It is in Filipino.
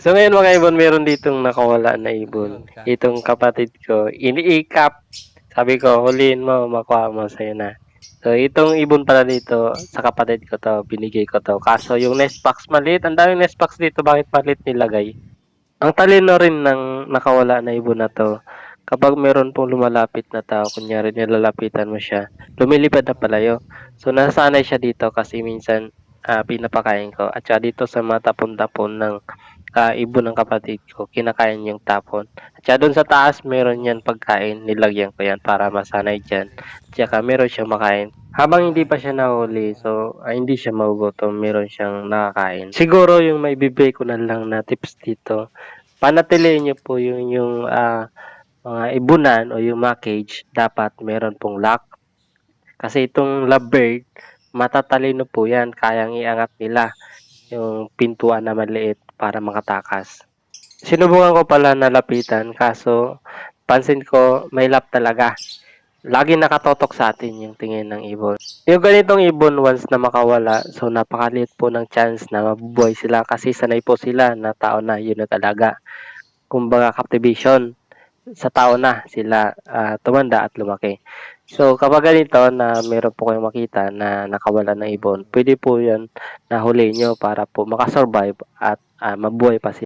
So ngayon mga ibon, meron ditong nakawala na ibon. Itong kapatid ko, iniikap. Sabi ko, huliin mo, makuha mo sa'yo na. So itong ibon pala dito, sa kapatid ko to, binigay ko to. Kaso yung nest box maliit, ang daming nest box dito, bakit maliit nilagay? Ang talino rin ng nakawala na ibon na to, kapag meron pong lumalapit na tao, kunyari nilalapitan mo siya, lumilipad na palayo. So nasanay siya dito kasi minsan ah, pinapakain ko. At saka dito sa mga tapon-tapon ng ah, ibon ng kapatid ko, kinakain yung tapon. At saka doon sa taas, meron yan pagkain, nilagyan ko yan para masanay dyan. At saka meron siyang makain. Habang hindi pa siya nahuli, so ah, hindi siya magugutom, meron siyang nakakain. Siguro yung may bibigay ko na lang na tips dito, panatiliin niyo po yung, yung ah, mga ibunan o yung mga cage, dapat meron pong lock. Kasi itong lovebird, matatalino po yan, kayang iangat nila yung pintuan na maliit para makatakas. Sinubukan ko pala na lapitan, kaso pansin ko may lap talaga. Lagi nakatotok sa atin yung tingin ng ibon. Yung ganitong ibon once na makawala, so napakaliit po ng chance na mabubuhay sila kasi sanay po sila na tao na yun at alaga. Kumbaga captivation sa tao na sila ah, tumanda at lumaki. So kapag ganito na meron po kayong makita na nakawala ng ibon, pwede po yan na huli nyo para po makasurvive at ah, mabuhay pa sila.